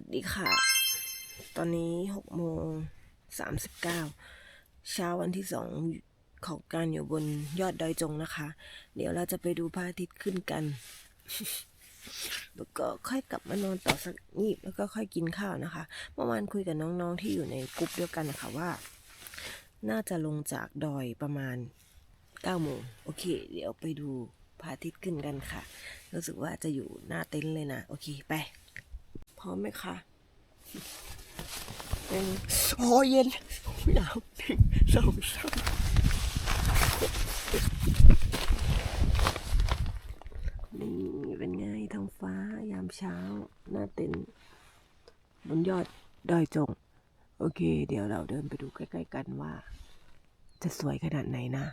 สวัสดีค่ะ ตอนนี้หกโมงสามสิบเก้าเช้าวันที่สองของการอยู่บนยอดดอยจงนะคะ เดี๋ยวเราจะไปดูพระอาทิตย์ขึ้นกัน แล้วก็ค่อยกลับมานอนต่อสักนิดแล้วก็ค่อยกินข้าวนะคะ เมื่อวานคุยกับน้องๆที่อยู่ในกลุ่มเดียวกันนะคะว่า น่าจะลงจากดอยประมาณ9โมงโอเค เดี๋ยวไปดูพระอาทิตย์ขึ้นกันค่ะ รู้สึกว่าจะอยู่หน้าเต็นท์เลยนะ โอเค ไป พร้อมไหมคะหนึ่งโอ้เย็นหนาวหนึ่งสองสามนี่เป็นไงท้องฟ้ายามเช้า หน้าเต็นท์บนยอดดอยจง โอเค เดี๋ยวเราเดินไปดูใกล้ ๆ กันว่า จะสวยขนาดไหนนะ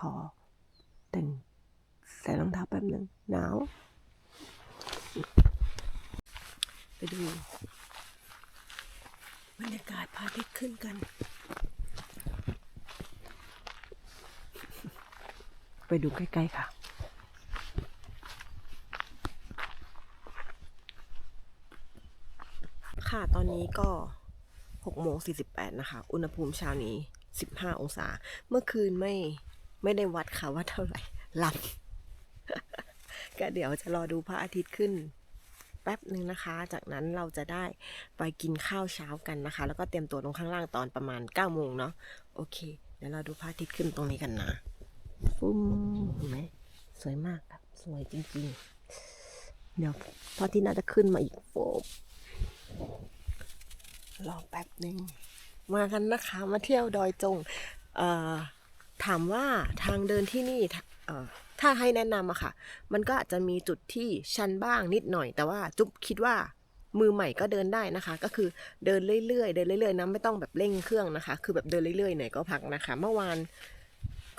ขอ แต่งใส่รองเท้าแป๊บหนึ่งหนาว ไปดูบรรยากาศพระอาทิตย์ขึ้นกัน ไปดูใกล้ ๆ ค่ะค่ะตอนนี้ก็6โมง48 นะคะ อุณหภูมิเช้านี้ 15 องศา เมื่อคืนไม่ไม่ได้วัดค่ะว่าเท่าไหร่หลับ ก็เดี๋ยวจะรอดูพระอาทิตย์ขึ้น แป๊บหนึ่งนะคะ จากนั้นเราจะได้ไปกินข้าวเช้ากันนะคะ แล้วก็เตรียมตัวลงข้างล่างตอนประมาณ9โมงเนาะโอเค เดี๋ยวเราดูพระอาทิตย์ขึ้นตรงนี้กันนะฟุ้มเห็นไหมสวยมากครับสวยจริงๆ เดี๋ยวพระอาทิตย์น่าจะขึ้นมาอีกโฟมรอแป๊บหนึ่งมากันนะคะมาเที่ยวดอยจงเอ่อถามว่าทางเดินที่นี่ ถ้าให้แนะนำอะค่ะ มันก็อาจจะมีจุดที่ชันบ้างนิดหน่อย แต่ว่าจุ๊บคิดว่ามือใหม่ก็เดินได้นะคะ ก็คือเดินเรื่อยๆเดินเรื่อยๆนะไม่ต้องแบบเร่งเครื่องนะคะ คือแบบเดินเรื่อยๆหน่อยก็พักนะคะ เมื่อวาน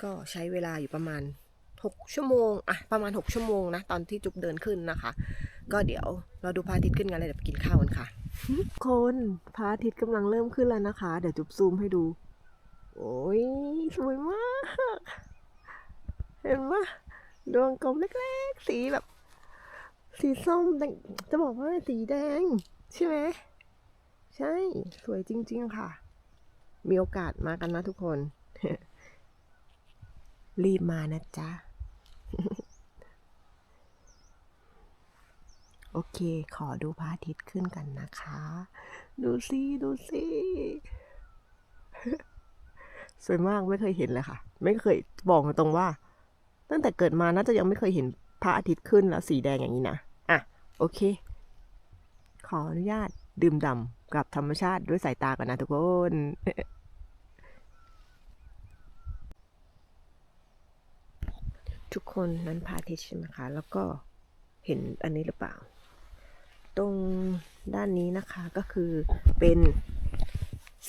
ก็ใช้เวลาอยู่ประมาณ 6 ชั่วโมงอะประมาณ 6 ชั่วโมงนะ ตอนที่จุ๊บเดินขึ้นนะคะ ก็เดี๋ยวเราดูพระอาทิตย์ขึ้นกันเลยเดี๋ยวไปกินข้าวกันค่ะ คนพระอาทิตย์กำลังเริ่มขึ้นแล้วนะคะ เดี๋ยวจุ๊บซูมให้ดู โอ้ยสวยมาก เห็นปะ ดวงกลมเล็กๆ สีแบบ สีส้มแต่จะบอกว่าสีแดง ใช่ไหมใช่ สวยจริง ๆ ค่ะ มีโอกาสมากันนะทุกคน รีบมานะจ๊ะ โอเค ขอดูพระอาทิตย์ขึ้นกันนะคะ ดูสิดูสิสวยมากไม่เคยเห็นเลยค่ะ ไม่เคยบอกตรงว่า ตั้งแต่เกิดมาน่าจะยังไม่เคยเห็นพระอาทิตย์ขึ้นแล้วสีแดงอย่างนี้นะ อะ โอเค ขออนุญาตดื่มด่ำกับธรรมชาติด้วยสายตาก่อนนะทุกคนทุกคนนั้นพระอาทิตย์ใช่ไหมคะ แล้วก็เห็นอันนี้หรือเปล่า ตรงด้านนี้นะคะก็คือเป็น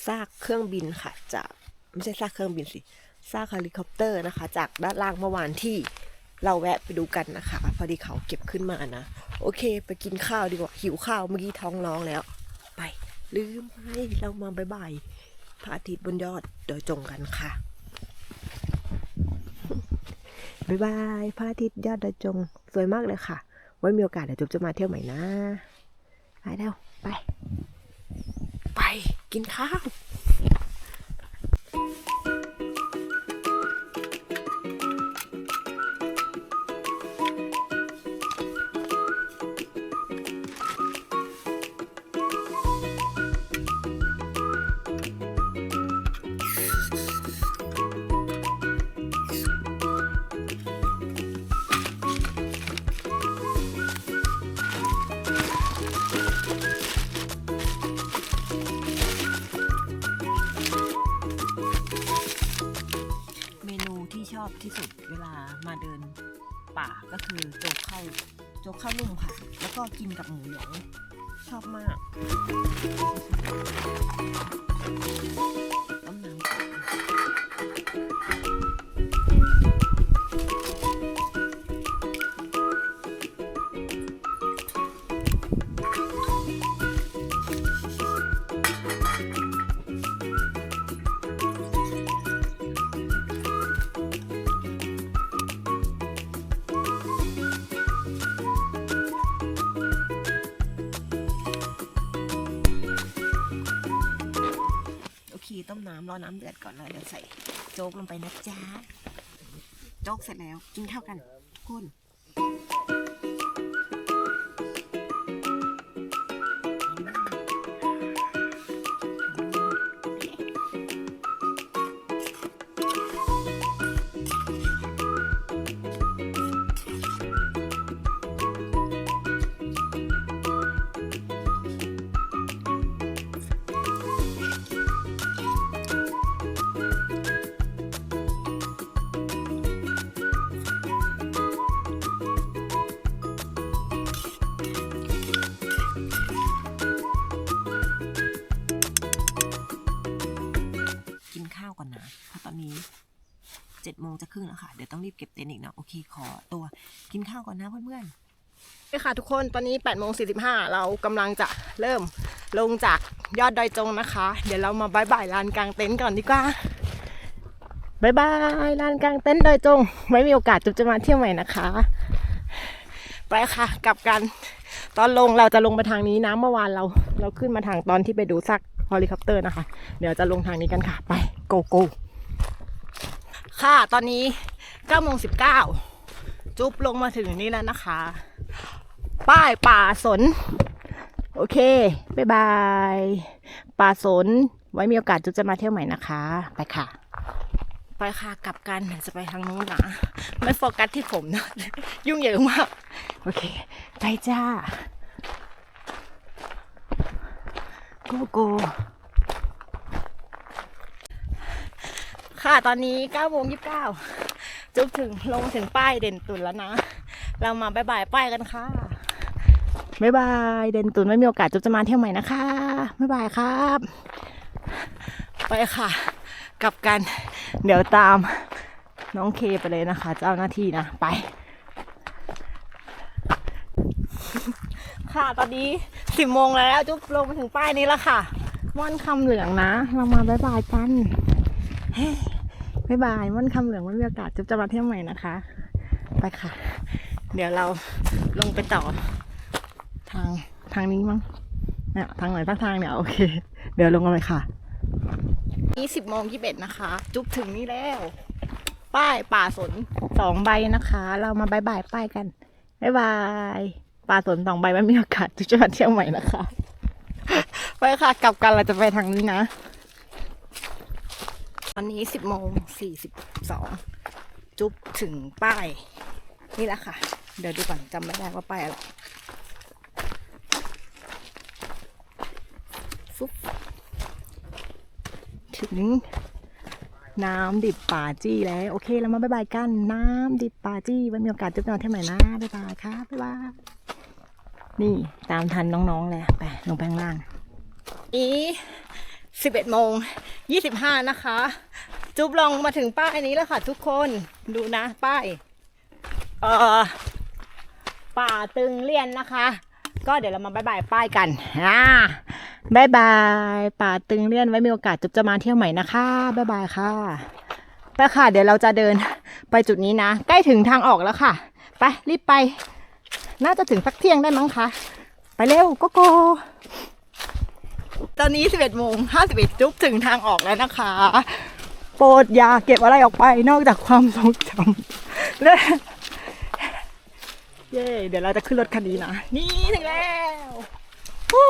ซากเครื่องบินค่ะจากไม่ใช่ซากเครื่องบินสิ ซากเฮลิคอปเตอร์นะคะ จากด้านล่างเมื่อวานที่เราแวะไปดูกันนะคะ พอดีเขาเก็บขึ้นมานะ โอเค ไปกินข้าวดีกว่า หิวข้าวเมื่อกี้ท้องร้องแล้ว ไป ลืมไปเรามาบายบายพระอาทิตย์บนยอดดอยจงกันค่ะบายบายพระอาทิตย์ยอดดอยจงสวยมากเลยค่ะ ไว้มีโอกาสเดี๋ยวจุ๊บจะมาเที่ยวใหม่นะ ไปแล้ว ไป ไปกินข้าว โจ๊กข้าวนุ่มค่ะ แล้วก็กินกับหมูหยองชอบมาก อน้ำเดือดก่อนแล้วเดี๋ยวใส่โจ๊กลงไปนะจ๊ะโจ๊กเสร็จแล้วกินข้าวกันคุณ 7จ็ดโมงจะครึ่งแล้วค่ะ เดี๋ยวต้องรีบเก็บเต็นท์อีกเนาะโอเคขอตัวกินข้าวก่อนนะเพื่อนๆนี่ค่ะทุกคนตอนนี้8ปดโมงสีเรากำลังจะเริ่มลงจากยอดดอยจงนะคะ เดี๋ยวเรามาบายบายลานกลางเต็นท์ก่อนดีกว่าบายบายลานกลางเต็นท์ดอยจง ไม่มีโอกาสจุจะมาเที่ยวใหม่นะคะ ไปค่ะกลับกัน ตอนลงเราจะลงไปทางนี้นะเมื่อวานเรา เราขึ้นมาทางตอนที่ไปดูซักฮอลิคอปเตอร์นะคะ เดี๋ยวจะลงทางนี้กันค่ะ ไปโกโก้ ค่ะ ตอนนี้9โมง19 จุ๊บลงมาถึงนี่แล้วนะคะ ป้ายป่าสน โอเค บ๊ายบาย ป่าสน ไว้มีโอกาสจุ๊บจะมาเที่ยวใหม่นะคะ ไปค่ะ ไปค่ะ กลับกันจะไปทางนู้นนะ ไม่โฟกัสที่ผมนะ ยุ่งเหยิงมาก โอเค ไปจ้า โกโก้ ค่ะตอนนี้9โมง29 จุ๊บถึงลงถึงป้ายเด่นตุนแล้วนะ เรามาบายบายป้ายกันค่ะบายบายเด่นตุนไม่มีโอกาสจุ๊บจะมาเที่ยวใหม่นะคะบายบายครับ ไปค่ะ กลับกัน เดี๋ยวตามน้องเคไปเลยนะคะ เจ้าหน้าที่นะ ไป ค่ะตอนนี้สิบโมงแล้วจุ๊บลงมาถึงป้ายนี้แล้วค่ะม่อนคำเหลืองนะ เรามาบายบายกัน บ๊ายบายม่อนคำเหลืองม่มีโอกาสจุ๊บจะมาเที่ยวใหม่นะคะ ไปค่ะ เดี๋ยวเราลงไปต่อ ทางทางนี้มั้งเนี่ยทางไหนสักทางเนี่ยโอเค เดี๋ยวลงกันเลยค่ะนี่สิบโมงยี่สิบเอ็ดนะคะ จุ๊บถึงนี่แล้ว ป้ายป่าสนสองใบนะคะ เรามาบายบายป้ายกันบายบายป่าสนสองใบไม่มีโอกาสจุ๊บจะมาเที่ยวใหม่นะคะ ไปค่ะ กลับกันเราจะไปทางนี้นะ ตอนนี้สิบโมงสี่สิบสองจุ๊บถึงป้าย นี่แหละค่ะ เดี๋ยวดูก่อนจำไม่ได้ว่าป้ายอะไรฟุ๊บถึงน้ำดิบป่าจี้แล้ว โอเคเรามาบายบายกันน้ำดิบป่าจี้ไว้มีโอกาสจุ๊บนอนเที่ยวใหม่นะบ๊ายบายครับบ๊ายบายนี่ตามทันน้องๆเลยไปลงไปข้างล่างนี้สิบเอ็ ดโมงยี่สิบห้านะคะ จุ๊บลองมาถึงป้ายนี้แล้วค่ะ ทุกคนดูนะป้ายเอ่อป่าตึงเลียนนะคะ ก็เดี๋ยวเรามาบายบายป้ายกันอ่าบายบายป่าตึงเลียนไว้มีโอกาสจุ๊บจะมาเที่ยวใหม่นะคะบายบายค่ะไปค่ะ เดี๋ยวเราจะเดินไปจุดนี้นะ ใกล้ถึงทางออกแล้วค่ะ ไปรีบไป น่าจะถึงสักเที่ยงได้มั้งคะ ไปเร็วโกโก้ ตอนนี้ 11โมง51จุ๊บถึงทางออกแล้วนะคะ โปรดอย่าเก็บอะไรออกไปนอกจากความทรงจำและเย้เดี๋ยวเราจะขึ้นรถคันนี้นะ นี่ถึงแล้วฮู้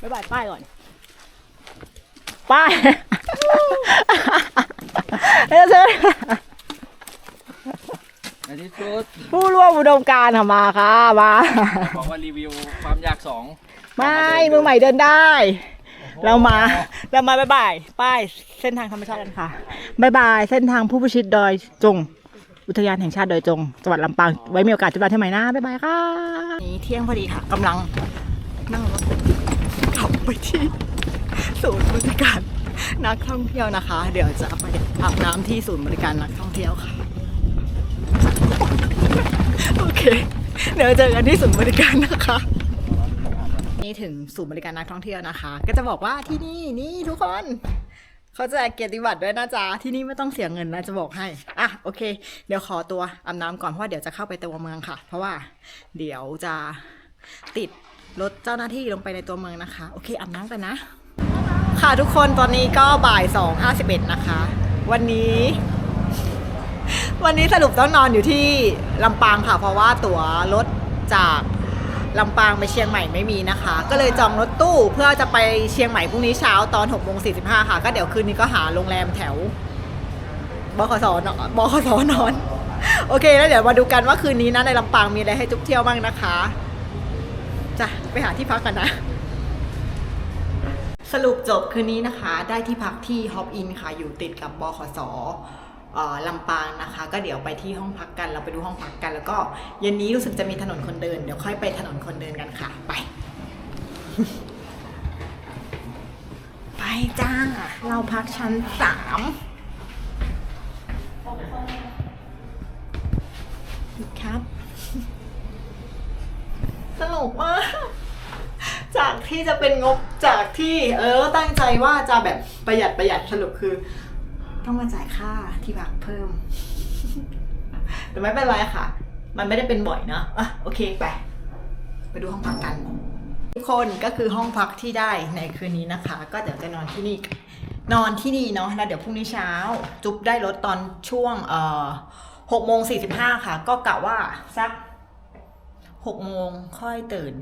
บ๊ายบายป้ายก่อน ป้ายเฮ้ยเชิญในที่สุดผู้ร่วมอุดมการณ์ค่ะมาค่ะ มา บอกว่ารีวิวความยากสอง ไม่มือใหม่เดินได้ เรามาเรามาบายบายป้ายเส้นทางธรรมชาติกันค่ะบายบายเส้นทางผู้พิชิตดอยจง อุทยานแห่งชาติดอยจงจังหวัดลำปางไว้มีโอกาสจะมาที่ใหม่นะบายบายค่ะนี่เที่ยงพอดีค่ะกำลังนั่งรถขับไปที่ศูนย์บริการนักท่องเที่ยวนะคะ เดี๋ยวจะไปอาบน้ำที่ศูนย์บริการนักท่องเที่ยวค่ะ โอเค เดี๋ยวเจอกันที่ศูนย์บริการนะคะ นี่ถึงศูนย์บริการนักท่องเที่ยวนะคะ ก็จะบอกว่าที่นี่นี่ทุกคนเขาจกเกียรติบัตรด้วยนะจ๊ะ ที่นี่ไม่ต้องเสียเงินนะจะบอกให้ อะโอเค เดี๋ยวขอตัวอาบน้ำก่อนเพราะว่าเดี๋ยวจะเข้าไปตัวเมืองค่ะ เพราะว่าเดี๋ยวจะติดรถเจ้าหน้าที่ลงไปในตัวเมืองนะคะ โอเคอาบน้ำกันนะ ค่ะทุกคนตอนนี้ก็บ่าย2 51นะคะ วันนี้ วันนี้สรุปต้องนอนอยู่ที่ลำปางค่ะ เพราะว่าตั๋วรถจาก ลำปางไปเชียงใหม่ไม่มีนะคะ ก็เลยจองรถตู้เพื่อจะไปเชียงใหม่พรุ่งนี้เช้าตอน6โมง45ค่ะ ก็เดี๋ยวคืนนี้ก็หาโรงแรมแถวบขสนอนบขสนอน โอเค แล้วเดี๋ยวมาดูกันว่าคืนนี้นะในลำปางมีอะไรให้จุ๊บเที่ยวบ้างนะคะจ้ะไปหาที่พักกันนะ สรุปจบคืนนี้นะคะ ได้ที่พักที่ฮอปอินค่ะอยู่ติดกับบขสอ ลำปางนะคะ ก็เดี๋ยวไปที่ห้องพักกัน เราไปดูห้องพักกัน แล้วก็เย็นนี้รู้สึกจะมีถนนคนเดิน เดี๋ยวค่อยไปถนนคนเดินกันค่ะ ไป ไปจ้า เราพักชั้นสามครับ สนุกมากจากที่จะเป็นงบจากที่เออตั้งใจว่าจะแบบประหยัดประหยัดสรุปคือ ต้องมาจ่ายค่าที่พักเพิ่ม แต่ไม่เป็นไรค่ะ มันไม่ได้เป็นบ่อยเนอะอะโอเคไป ไปดูห้องพักกัน ทุกคนก็คือห้องพักที่ได้ในคืนนี้นะคะ ก็เดี๋ยวจะนอนที่นี่ นอนที่นี่เนาะแล้วเดี๋ยวพรุ่งนี้เช้า จุ๊บได้รถตอนช่วงเอ่อหกโมงสี่สิบห้าค่ะ ก็กะว่าสักหกโมงค่อยตื่น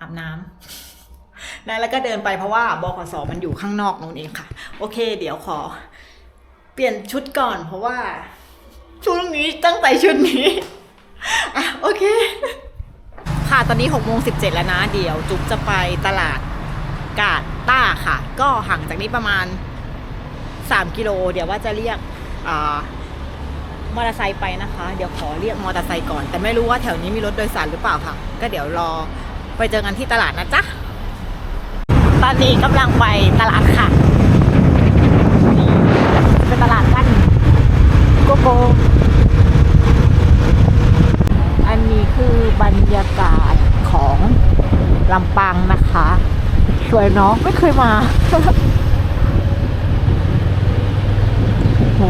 อาบน้ำนะแล้วก็เดินไปเพราะว่าบขสมันอยู่ข้างนอกนู่นเองค่ะ โอเค เดี๋ยวขอ ปลี่ยนชุดก่อนเพราะว่าชุดนี้ตั้งใจชุดนี้ อะโอเค ค่ะตอนนี้6โมง17แล้วนะ เดี๋ยวจุ๊บจะไปตลาดกาดต้าค่ะ ก็ห่างจากนี้ประมาณ 3 กิโล เดี๋ยวว่าจะเรียกอ่ามอเตอร์ไซค์ไปนะคะ เดี๋ยวขอเรียกมอเตอร์ไซค์ก่อน แต่ไม่รู้ว่าแถวนี้มีรถโดยสารหรือเปล่าค่ะ ก็เดี๋ยวรอไปเจอกันที่ตลาดนะจ๊ะ ตอนนี้กำลังไปตลาดค่ะนี่เป็นตลาดกัน โก อันนี้คือบรรยากาศของลำปางนะคะ สวยเนาะไม่เคยมาโห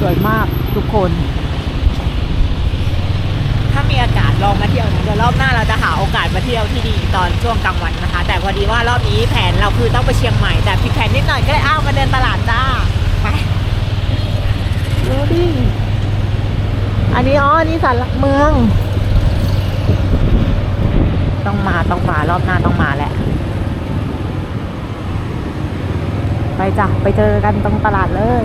สวยมากทุกคน มีอากาศลองมาเที่ยวนะเดี๋ยวรอบหน้าเราจะหาโอกาสมาเที่ยวที่นี่ตอนช่วงกลางวันนะคะ แต่พอดีว่ารอบนี้แผนเราคือต้องไปเชียงใหม่แต่ผิดแผนนิดหน่อยก็เลยอ้าวมาเดินตลาดจ้าไปดูดิอันนี้อ๋ออันนี้สารหลักเมือง ต้องมาต้องมารอบหน้าต้องมาแหละไปจ้ะไปเจอกันตรงตลาดเลย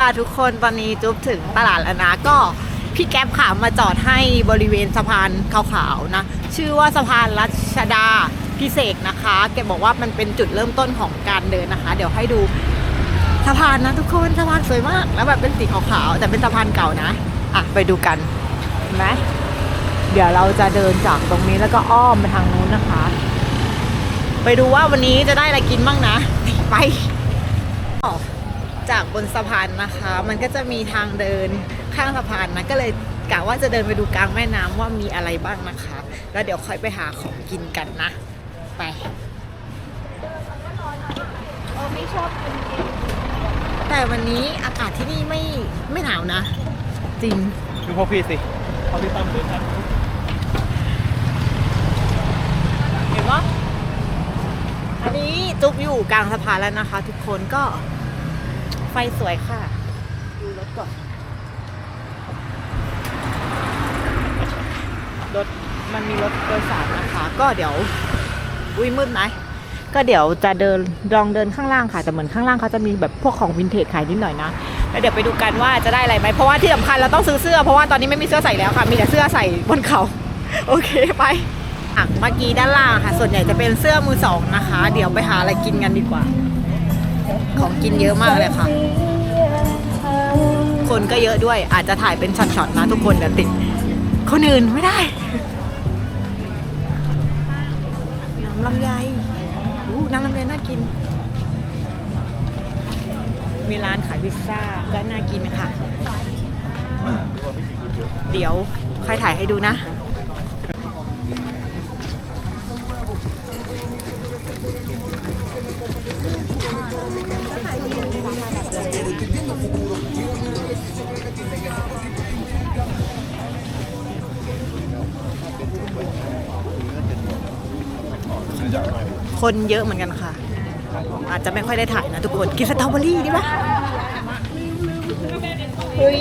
ค่ะทุกคนตอนนี้จุ๊บถึงตลาดแล้วนะก็ พี่แก๊ปค่ะมาจอดให้บริเวณสะพานขาวๆนะ ชื่อว่าสะพานรัชดาพิเศษนะคะ แกบอกว่ามันเป็นจุดเริ่มต้นของการเดินนะคะ เดี๋ยวให้ดูสะพานนะทุกคนสะพานสวยมาก แล้วแบบเป็นสีขาวๆแต่เป็นสะพานเก่านะ อะ ไปดูกันเห็นไหมเดี๋ยวเราจะเดินจากตรงนี้แล้วก็อ้อมไปทางนู้นนะคะ ไปดูว่าวันนี้จะได้อะไรกินบ้างนะ ไป จากบนสะพานนะคะ มันก็จะมีทางเดินข้างสะพานนะก็เลยกะว่าจะเดินไปดูกลางแม่น้ำว่ามีอะไรบ้างนะคะ แล้วเดี๋ยวค่อยไปหาของกินกันนะ ไปแต่วันนี้อากาศที่นี่ไม่ไม่หนาวนะ จริงดูพวกพี่สิพอพี่ตั้มด้วยกันเห็นปะอันนี้จุ๊บอยู่กลางสะพานแล้วนะคะ ทุกคนก็ ไฟสวยค่ะ ดูรถก่อน รถมันมีรถโดยสารนะคะ ก็เดี๋ยว อุ้ยมืดไหมก็เดี๋ยวจะเดินลองเดินข้างล่างค่ะ แต่เหมือนข้างล่างเขาจะมีแบบพวกของวินเทจขายนิดหน่อยนะ แล้วเดี๋ยวไปดูกันว่าจะได้อะไรไหม เพราะว่าที่สำคัญเราต้องซื้อเสื้อ เพราะว่าตอนนี้ไม่มีเสื้อใส่แล้วค่ะ มีแต่เสื้อใส่บนเขา โอเคไปอะเมื่อกี้ด้านล่างค่ะ ส่วนใหญ่จะเป็นเสื้อมือสองนะคะ เดี๋ยวไปหาอะไรกินกันดีกว่า ของกินเยอะมากเลยค่ะ คนก็เยอะด้วยอาจจะถ่ายเป็นช็อตๆนะทุกคนเดี๋ยวติดคนอื่นไม่ได้ น้ำลำไยอู้น้ำลำไยน่ากิน มีร้านขายพิซซ่าก็น่ากินค่ะ เดี๋ยวใครถ่ายให้ดูนะ คนเยอะเหมือนกันค่ะ อาจจะไม่ค่อยได้ถ่ายนะทุกคน กินสตรอเบอรี่ดีปะเฮ้ย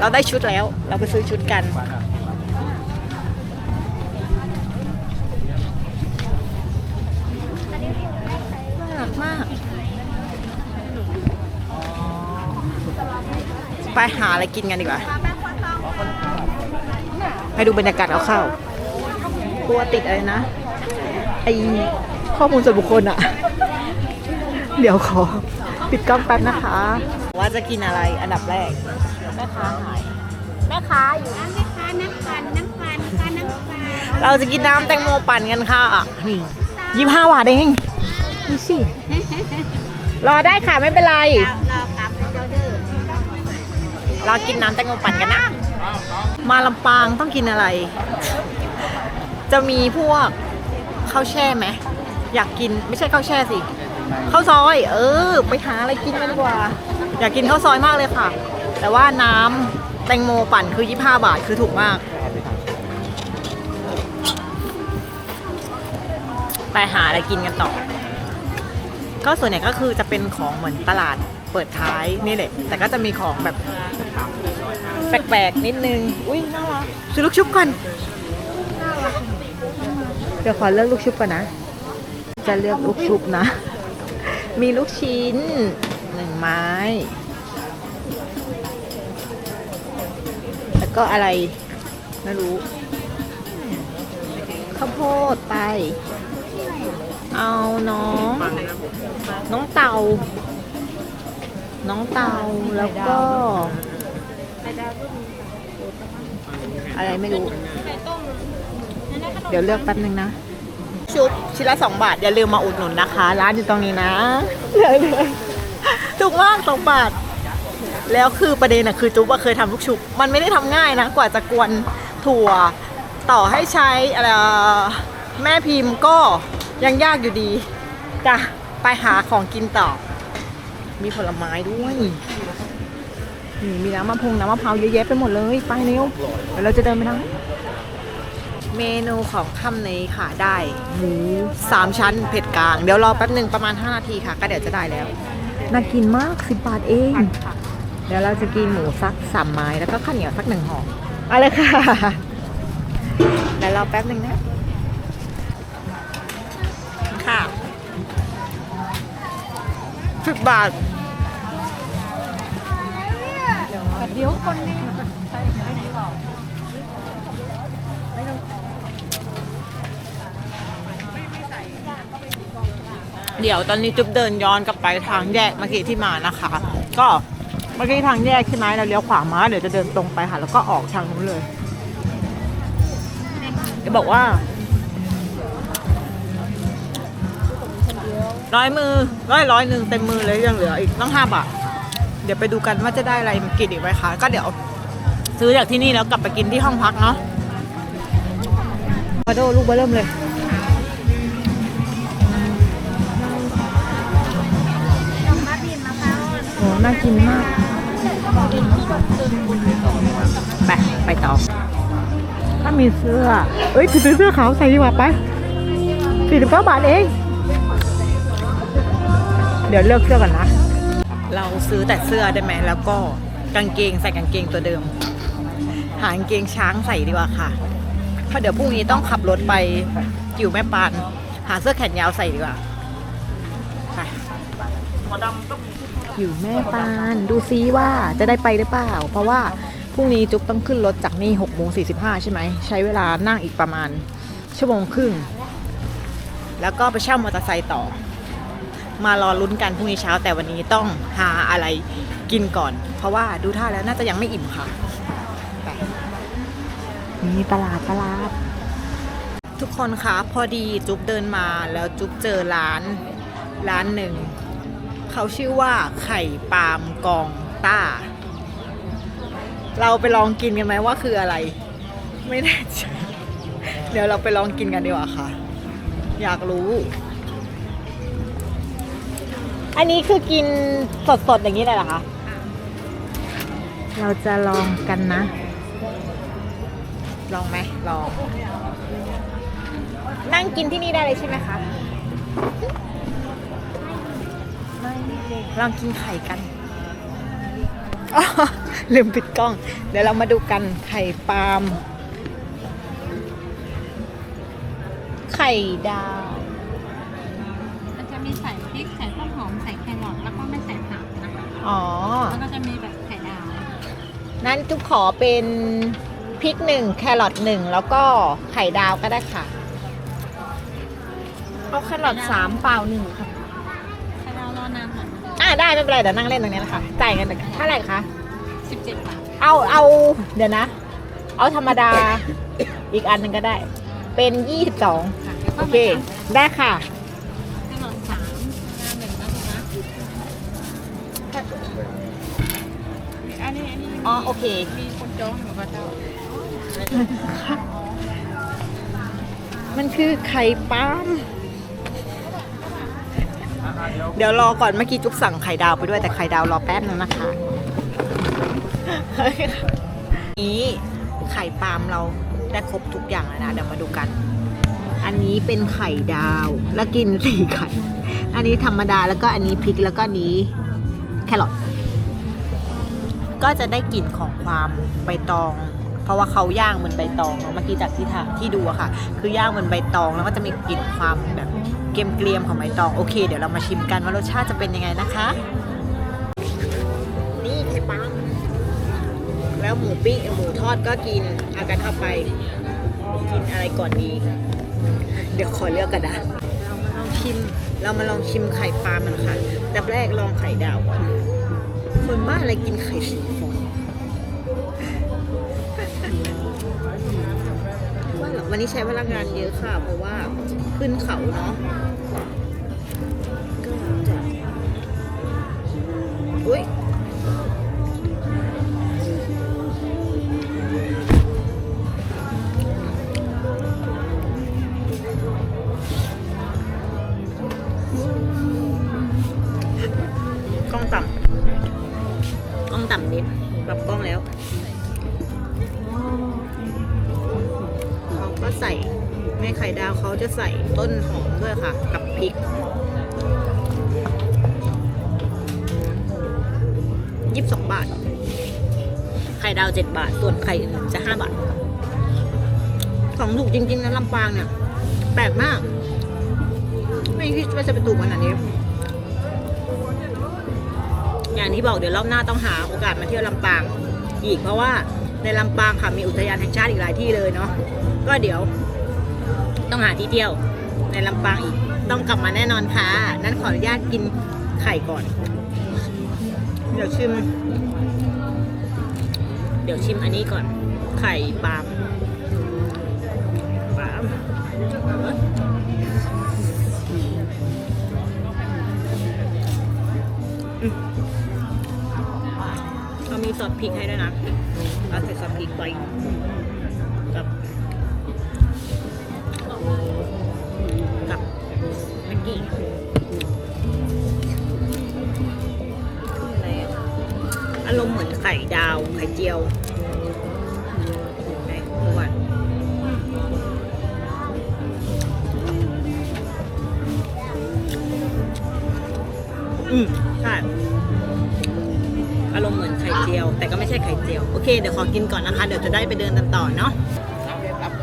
เราได้ชุดแล้ว เราไปซื้อชุดกันน่ากมาก ไปหาอะไรกินกันดีกว่าไปดูบรรยากาศเอาเข้า กลัวติดอะไรนะ ข้อมูลส่วนบุคคลอะเดี๋ยวขอปิดกล้องแป๊บนะคะ ว่าจะกินอะไรอันดับแรก แม่ค้าหาย แม่ค้าอยู่น้ำไหมคะน้ำปั่นน้ำปั่นค่ะน้ำปั่นเราจะกินน้ำแตงโมปั่นกันค่ะนี่ยี่ห้าบาทเองดูสิรอได้ค่ะไม่เป็นไรเราเรากลับเจ้าเด้อเรากินน้ำแตงโมปั่นกันนะ มาลำปางต้องกินอะไร จะมีพวก ข้าวแช่ไหมอยากกินไม่ใช่ข้าวแช่สิข้าวซอย เออ ไปหาอะไรกินกันดีกว่า อยากกินข้าวซอยมากเลยค่ะ แต่ว่าน้ำแตงโมปั่นคือ 25 บาทคือถูกมาก ไปหาอะไรกินกันต่อ ก็ส่วนใหญ่ก็คือจะเป็นของเหมือนตลาดเปิดท้ายนี่แหละ แต่ก็จะมีของแบบแปลกๆนิดนึง อุ้ยน่ารักซื้อลูกชุบก่อน เดี๋ยวขอเลือกลูกชุบก่อนนะ จะเลือกลูกชุบนะ มีลูกชิ้นหนึ่งไม้ แล้วก็อะไร ไม่รู้ ข้าวโพดไป เอาน้อง น้องเต่าน้องเต่าแล้วก็ อะไรไม่รู้ เดี๋ยวเลือกแป๊บนึงนะ ชุบชิ้นละสองบาท อย่าลืมมาอุดหนุนนะคะ ร้านอยู่ตรงนี้นะถูกมากสองบาท แล้วคือประเด็นอะคือจุ๊บเคยทำลูกชุบ มันไม่ได้ทำง่ายนะ กว่าจะกวนถั่ว ต่อให้ใช้อะไรแม่พิมพ์ก็ยังยากอยู่ดีจ้ะไปหาของกินต่อ มีผลไม้ด้วยนี่มีน้ำมะพงน้ำมะพร้าวเยอะแยะไปหมดเลย ไปเร็วเดี๋ยวเราจะเดินไปทางนั้น เมนูของค่ำนี้ค่ะได้หมูสามชั้นเผ็ดกลาง เดี๋ยวรอแป๊บหนึ่งประมาณ 5 นาทีค่ะ ก็เดี๋ยวจะได้แล้ว น่ากินมากสิบบาทเอง เดี๋ยวเราจะกินหมูสักสามไม้แล้วก็ข้าวเหนียวสักหนึ่งห่อเอาเลยค่ะเดี๋ยวรอแป๊บหนึ่งนะ ค่ะสิบบาท เดี๋ยวคนนี้ เดี๋ยวตอนนี้จุ๊บเดินย้อนกลับไปทางแยกเมื่อกี้ที่มานะคะ ก็เมื่อกี้ทางแยกใช่ไหมเราเลี้ยวขวามาเดี๋ยวจะเดินตรงไปค่ะ แล้วก็ออกทางนู้นเลยจะบอกว่า ร้อยมือร้อยร้อยหนึ่งเต็มมือเลยยังเหลืออีกต้องห้าบาทเดี๋ยวไปดูกันว่าจะได้อะไรกินอีกไหมคะก็เดี๋ยวซื้อจากที่นี่แล้วกลับไปกินที่ห้องพักเนาะมาโดลูกเบอร์เริ่มเลย น่ากินมาก ไป ไปต่อ ถ้ามีเสื้อ เอ้ยซื้อเสื้อขาวใส่ดีกว่าไปสี่สิบเก้าบาทเอง เดี๋ยวเลือกเสื้อก่อนนะ เราซื้อแต่เสื้อได้ไหม แล้วก็กางเกงใส่กางเกงตัวเดิม หากางเกงช้างใส่ดีกว่าค่ะ เพราะเดี๋ยวพรุ่งนี้ต้องขับรถไปกิวแม่ปาน หาเสื้อแขนยาวใส่ดีกว่า ไปอ ยู่แม่ปานดูซิว่าจะได้ไปหรือเปล่า เพราะว่าพรุ่งนี้จุ๊บต้องขึ้นรถจากนี่6โมง45ใช่ไหม ใช้เวลานั่งอีกประมาณ ชั่วโมงครึ่ง แล้วก็ไปเช่ามอเตอร์ไซค์ต่อ มารอลุ้นกันพรุ่งนี้เช้าแต่วันนี้ต้องหาอะไรกินก่อน เพราะว่าดูท่าแล้วน่าจะยังไม่อิ่มค่ะไปนี่ตลาดตลาด ทุกคนคะพอดีจุ๊บเดินมาแล้วจุ๊บเจอร้านร้านหนึ่ง เขาชื่อว่าไข่ปาล์มกองต้า เราไปลองกินกันไหมว่าคืออะไร ไม่แน่ใจเดี๋ยวเราไปลองกินกันดีกว่าค่ะ อยากรู้ อันนี้คือกินสดๆอย่างนี้เลยเหรอคะ เราจะลองกันนะ ลองไหมลอง นั่งกินที่นี่ได้เลยใช่ไหมคะไม่ ลองกินไข่กันอ๋อลืมปิดกล้อง เดี๋ยวเรามาดูกันไข่ปาล์มไข่ดาว มันจะมีใส่พริกใส่ต้นหอมใส่แครอทแล้วก็ไม่ใส่ผักนะคะอ๋อ แล้วก็จะมีแบบไข่ดาว นั้นจุ๊บขอเป็นพริกหนึ่งแครอทหนึ่งแล้วก็ไข่ดาวก็ได้ค่ะ เอาแครอทสามเปล่าหนึ่งค่ะ ได้ไม่เป็นไรเดี๋ยวนั่งเล่นตรงนี้นะคะจ่ายเงินเท่าไหร่คะสิบเจ็ดบาทเอาเอาเดี๋ยวนะ เอาธรรมดาอีกอันหนึ่งก็ได้ เป็นยี่สิบสองค่ะแล้วก็โอเคได้ค่ะไข่ดาวสามงานหนึ่งนะลูกนะอันนี้อันนี้อ๋อโอเค มีคนจองอยู่กับเจ้ามันคือไข่ปาล์ม เดี๋ยวรอก่อนเมื่อกี้จุ๊บสั่งไข่ดาวไปด้วยแต่ไข่ดาวรอแป๊บนึงนะคะ นี้ไข่ปาล์มเราได้ครบทุกอย่างแล้วนะเดี๋ยวมาดูกัน อันนี้เป็นไข่ดาวแล้วกินสี่ไข่ อันนี้ธรรมดาแล้วก็อันนี้พริกแล้วก็นี้แครอทก็จะได้กลิ่นของความใบตอง เพราะว่าเขาย่างเหมือนใบตองเนอะเมื่อกี้จากที่ทที่ดูอะค่ะ คือย่างเหมือนใบตองแล้วก็จะมีกลิ่นความแบบ เกรียมๆของใบตองโอเค เดี๋ยวเรามาชิมกันว่ารสชาติจะเป็นยังไงนะคะ นี่ไข่ปังแล้วหมูปิ้งหมูทอดก็กินเอากันเข้าไปกินอะไรก่อนดี เดี๋ยวขอเลือกกันนะเรามาลองชิม เรามาลองชิมไข่ปลามันค่ะแต่แรกลองไข่ดาวก่อนคนบ้าอะไรกินไข่สีฟ วันนี้ใช้พลังงานเยอะค่ะ เพราะว่าขึ้นเขาเนาะก็จะอุ้ยกล้องต่ำกล้องต่ำนิดปรับกล้องแล้ว ใส่ในไข่ดาวเขาจะใส่ต้นหอมด้วยค่ะ กับพริกยี่สิบสองบาท ไข่ดาวเจ็ดบาท ส่วนไข่อื่นจะห้าบาท ของถูกจริงๆนะลำปางเนี่ย แปลกมาก ไม่คิดว่าจะไปถูกขนาดนี้ อย่างที่บอกเดี๋ยวรอบหน้าต้องหาโอกาสมาเที่ยวลำปาง อีกเพราะว่าในลำปางค่ะมีอุทยานแห่งชาติอีกหลายที่เลยเนาะ ก็เดี๋ยว ต้องหาที่เที่ยวในลำปางอีก ต้องกลับมาแน่นอนค่ะ นั้นขออนุญาตกินไข่ก่อน เดี๋ยวชิม เดี๋ยวชิมอันนี้ก่อน ไข่ปาล์มปาล์มเขามีซอสพริกให้ด้วยนะเราใส่ซอสพริกไป ข่ดาว ไข่เจียวไหนดูก่อนอืมใช่อารมณ์เหมือนไข่เจียว แต่ก็ไม่ใช่ไข่เจียว โอเค เดี๋ยวขอกินก่อนนะคะ เดี๋ยวจะได้ไปเดินกันต่อเนาะ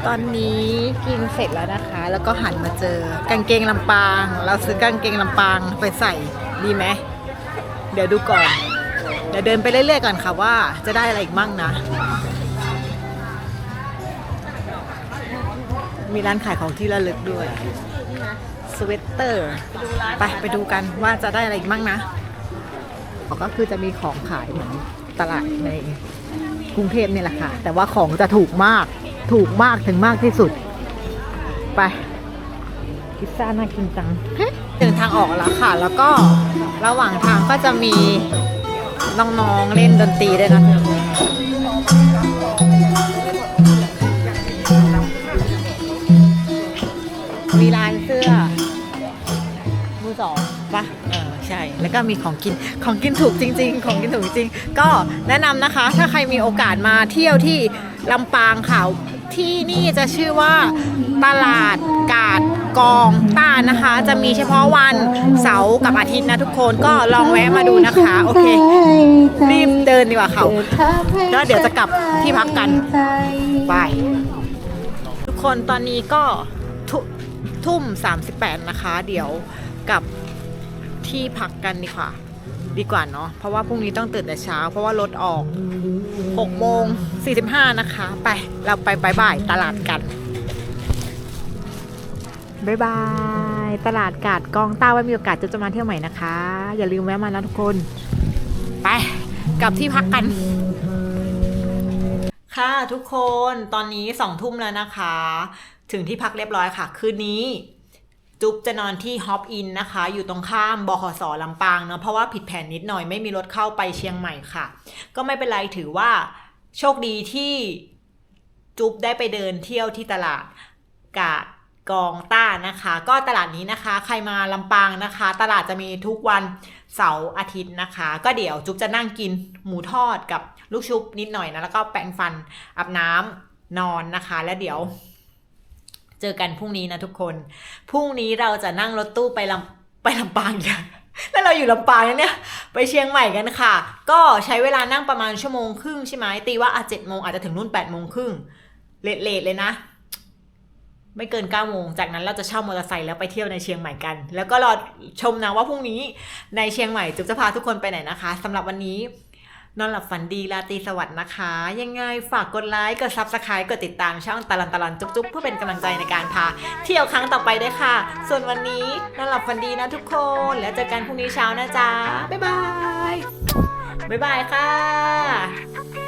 ตอนนี้กินเสร็จแล้วนะคะ แล้วก็หันมาเจอกางเกงลำปาง เราซื้อกางเกงลำปางไปใส่ดีไหม เดี๋ยวดูก่อน ดี๋ยวเดินไปเรื่อยๆก่อนค่ะว่าจะได้อะไรอีกมั่งนะ มีร้านขายของที่ระลึกด้วยสเวตเตอร์ไปไปดูกันว่าจะได้อะไรอีกมั่งนะก็คือจะมีของขายเหมือนตลาดในกรุงเทพเนี่ยแหละค่ะ แต่ว่าของจะถูกมากถูกมากถึงมากที่สุด ไปพิซซ่าน่ากินจังเดินทางออกแล้วค่ะ แล้วก็ระหว่างทางก็จะมี น้องๆเล่นดนตรีด้วยนะมีร้านเสื้อมือสองปะเออใช่ แล้วก็มีของกิน ของกินถูกจริง ๆ ของกินถูกจริง ก็แนะนำนะคะ ถ้าใครมีโอกาสมาเที่ยวที่ลำปางค่ะ ที่นี่จะชื่อว่าตลาดกาด กองต้านะคะ จะมีเฉพาะวันเสาร์กับอาทิตย์นะทุกคนก็ลองแวะมาดูนะคะ โอเค รีบเดินดีกว่าเขาแล้วเดี๋ยวจะกลับที่พักกันบายทุกคนตอนนี้ก็ทุทุ่ม 38 นะคะ เดี๋ยวกลับที่พักกันดีกว่าดีกว่าเนาะเพราะว่าพรุ่งนี้ต้องตื่นแต่เช้า เพราะว่ารถออก6โมง45 นะคะ ไปเราไปบายบายตลาดกัน บายบาย ตลาดกาดกองต้าไว้มีโอกาสจะจะมาเที่ยวใหม่นะคะ อย่าลืมแวะมานะทุกคน ไปกลับที่พักกัน ค่ะทุกคนตอนนี้สองทุ่มแล้วนะคะ ถึงที่พักเรียบร้อยค่ะ คืนนี้จุ๊บจะนอนที่ฮอปอินนะคะ อยู่ตรงข้ามบขสลำปางเนาะเพราะว่าผิดแผนนิดหน่อยไม่มีรถเข้าไปเชียงใหม่ค่ะ ก็ไม่เป็นไรถือว่าโชคดีที่จุ๊บได้ไปเดินเที่ยวที่ตลาดกาด กองต้านะคะ ก็ตลาดนี้นะคะ ใครมาลำปางนะคะ ตลาดจะมีทุกวันเสาร์อาทิตย์นะคะ ก็เดี๋ยวจุ๊บจะนั่งกินหมูทอดกับลูกชุบนิดหน่อยนะ แล้วก็แปรงฟันอาบน้ำนอนนะคะ แล้วเดี๋ยว เจอกันพรุ่งนี้นะทุกคน พรุ่งนี้เราจะนั่งรถตู้ไปลำไปลำปางกันแล้วเราอยู่ลำปางเนี่ยไปเชียงใหม่กันค่ะ ก็ใช้เวลานั่งประมาณชั่วโมงครึ่งใช่ไหมตีว่าอะเจ็ดโมงอาจจะถึงนู่นแปดโมงครึ่งเลทเลทเลยนะ ไม่เกิน9ก้าโมง จากนั้นเราจะเช่ามอเตอร์ไซค์แล้วไปเที่ยวในเชียงใหม่กัน แล้วก็รอชมนะว่าพรุ่งนี้ในเชียงใหม่จุ๊บจะพาทุกคนไปไหนนะคะสำหรับวันนี้นอนหลับฝันดีราตรีสวัสดิ์นะคะ ยังไงฝากกดไลค์กดซับสไครต์กดติดตามช่องตะลันตะลันจุ๊บๆเพื่อเป็นกำลังใจในการพาเที่ยวครั้งต่อไปด้วยค่ะ ส่วนวันนี้นอนหลับฝันดีนะทุกคน แล้วเจอกันพรุ่งนี้เช้านะจ๊ะบ๊ายบายบ๊ายบายค่ะ